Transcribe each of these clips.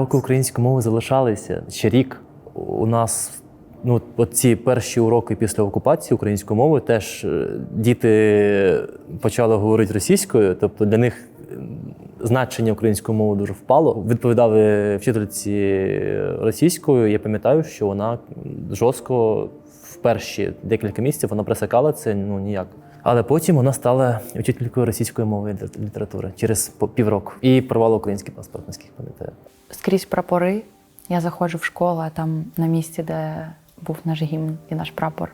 Уроки української мови залишалися ще рік. У нас ну, от ці перші уроки після окупації української мови теж е, діти почали говорити російською, тобто для них значення української мови дуже впало. Відповідали вчительці російською. Я пам'ятаю, що вона жорстко в перші декілька місяців вона пресикала це ну ніяк. Але потім вона стала вчителькою російської мови літератури через півроку і порвала український паспорт, наскільки пам'ятаю. Скрізь прапори. Я заходжу в школу, а там на місці, де був наш гімн і наш прапор,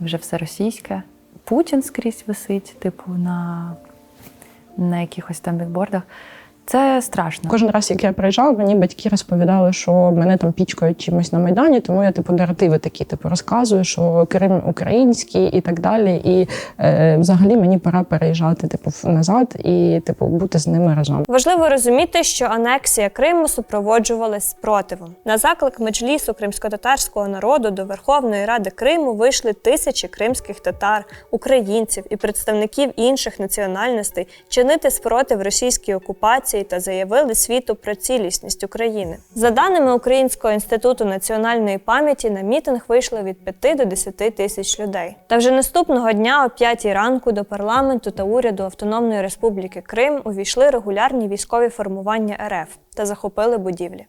вже все російське. Путін скрізь висить, типу, на, на якихось там бікбордах. Це страшно. Кожен раз, як я приїжджала, мені батьки розповідали, що мене там пічкають чимось на майдані, тому я типу наративи такі типу розказую, що Крим український і так далі. І е, взагалі мені пора переїжджати типу назад і типу бути з ними разом. Важливо розуміти, що анексія Криму супроводжувалась спротивом. На заклик меджлісу кримсько-татарського народу до Верховної Ради Криму вийшли тисячі кримських татар, українців і представників інших національностей чинити спротив російській окупації та заявили світу про цілісність України. За даними Українського інституту національної пам'яті, на мітинг вийшло від 5 до 10 тисяч людей. Та вже наступного дня о 5 ранку до парламенту та уряду Автономної Республіки Крим увійшли регулярні військові формування РФ та захопили будівлі.